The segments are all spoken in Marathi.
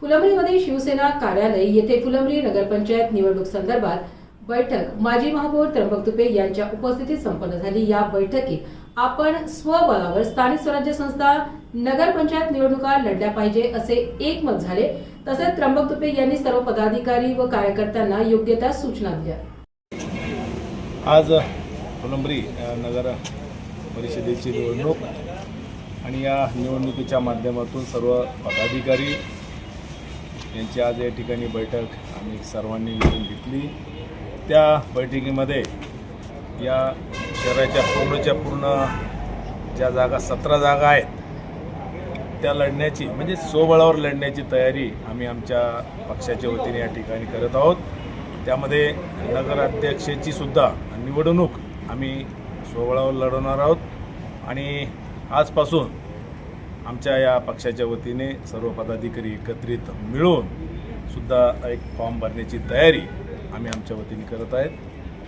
फुलंब्रीमध्ये शिवसेना कार्यालय येथे फुलंब्री नगरपंचायत निवडणूक संदर्भात बैठक. माजी महापौर त्र्यंबक तुपे यांच्या उपस्थितीत संपन्न झाली. या बैठकीत आपण स्वबळावर स्थानिक स्वराज्य संस्था नगरपंचायत निवडणुका लढल्या पाहिजे असे एकमत झाले. तसेच त्र्यंबक तुपे यांनी सर्व पदाधिकारी व कार्यकर्त्यांना योग्य त्या सूचना दिल्या. आज फुलंब्री नगर परिषदेची निवडणूक आणि या निवडणुकीच्या माध्यमातून सर्व पदाधिकारी यांची आज या ठिकाणी बैठक आम्ही सर्वांनी मिळून घेतली. त्या बैठकीमध्ये या शहराच्या पूर्णच्या पूर्ण ज्या जागा सतरा जागा आहेत त्या लढण्याची म्हणजे स्वबळावर लढण्याची तयारी आम्ही आमच्या पक्षाच्या वतीने या ठिकाणी करत आहोत. त्यामध्ये नगराध्यक्षाची सुद्धा निवडणूक आम्ही स्वबळावर लढवणार आहोत. आणि आजपासून आमच्या या पक्षाच्या वतीने सर्व पदाधिकारी एकत्रित मिळून सुद्धा एक फॉर्म भरण्याची तयारी आम्ही आमच्या वतीने करत आहेत.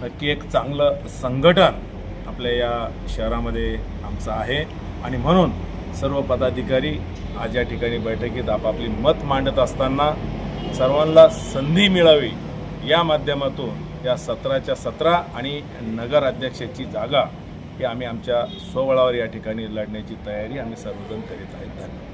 नक्की एक चांगलं संघटन आपल्या या शहरामध्ये आमचं आहे. आणि म्हणून सर्व पदाधिकारी आज या ठिकाणी बैठकीत आपापली मत मांडत असताना सर्वांना संधी मिळावी या माध्यमातून या सतराच्या सतरा आणि नगर अध्यक्षाची जागा की आम्ही आमच्या स्वबळावर या ठिकाणी लढण्याची तयारी आम्ही सर्वजण करीत आहेत. धन्यवाद.